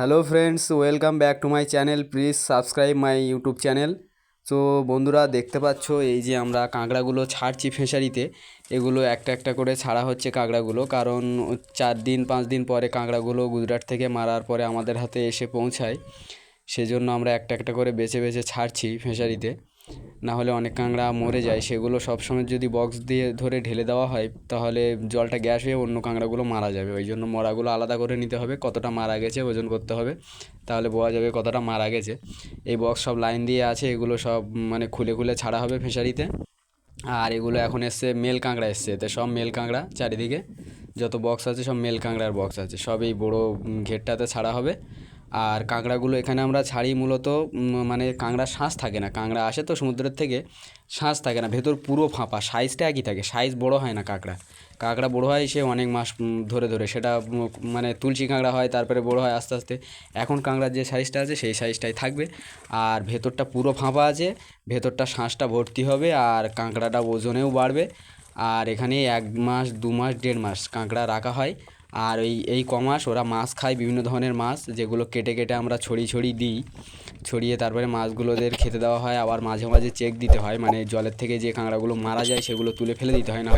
Hello friends, welcome back to my channel. Please subscribe my YouTube channel. তো বন্ধুরা, দেখতে পাচ্ছ এই যে আমরা কাঁকড়াগুলো ছাড়ছি ফিশারিতে এগুলো একটা একটা করে ছাড়া হচ্ছে কাঁকড়াগুলো। কারণ চার দিন, পাঁচ দিন পরে কাঁকড়াগুলো গুজরাট থেকে মারার পরে আমাদের হাতে এসে পৌঁছায়। সেজন্য আমরা একটা একটা করে বেছে বেছে ছাড়ছি ফিশারিতে না হলে অনেক কাঁকড়া মরে যায়। সেগুলো সবসময় যদি বক্স দিয়ে ধরে ঢেলে দেওয়া হয়, তাহলে জলটা গ্যাস হয়ে অন্য কাঁকড়াগুলো মারা যাবে। ওই জন্য মরাগুলো আলাদা করে নিতে হবে, কতটা মারা গেছে, ওজন করতে হবে। তাহলে বোঝা যাবে কতটা মারা গেছে। এই বক্স সব লাইন দিয়ে আছে, এগুলো সব মানে খুলে খুলে ছাড়া হবে ফিশারিতে আর এগুলো এখন এসছে মেল কাঁকড়া এসছে। এতে সব মেল কাঁকড়া চারিদিকে, যত বক্স আছে সব মেল কাঁকড়ার বক্স আছে। সব এই বড়ো ঘেরটাতে ছাড়া হবে। আর কাঁকড়াগুলো এখানে আমরা ছাড়ি মূলত মানে কাঁকড়ার শ্বাস থাকে না। কাঁকড়া আসে তো সমুদ্রের থেকে শ্বাস থাকে না, ভেতর পুরো ফাঁপা সাইজটা একই থাকে সাইজ বড় হয় না কাঁকড়া কাঁকড়া বড় হয় সে অনেক মাস ধরে ধরে, সেটা মানে তুলসী কাঁকড়া হয়, তারপরে বড় হয় আস্তে আস্তে। এখন কাঁকড়ার যে সাইজটা আছে, সেই সাইজটাই থাকবে। আর ভেতরটা পুরো ফাঁপা আছে, ভেতরটা শ্বাসটা ভর্তি হবে আর কাঁকড়াটা ওজনেও বাড়বে। আর এখানে এক মাস, দু মাস, দেড় মাস কাঁকড়া রাখা হয়। আর এই এই কমাস ওরা মাছ খায় বিভিন্ন ধরনের মাছ, যেগুলো কেটে কেটে আমরা ছড়িয়ে ছড়ি দিই। ছড়িয়ে তারপরে মাছগুলোদের খেতে দেওয়া হয়, আবার মাঝে মাঝে চেক দিতে হয় মানে জলের থেকে যে কাঁকড়াগুলো মারা যায় সেগুলো তুলে ফেলে দিতে হয়, না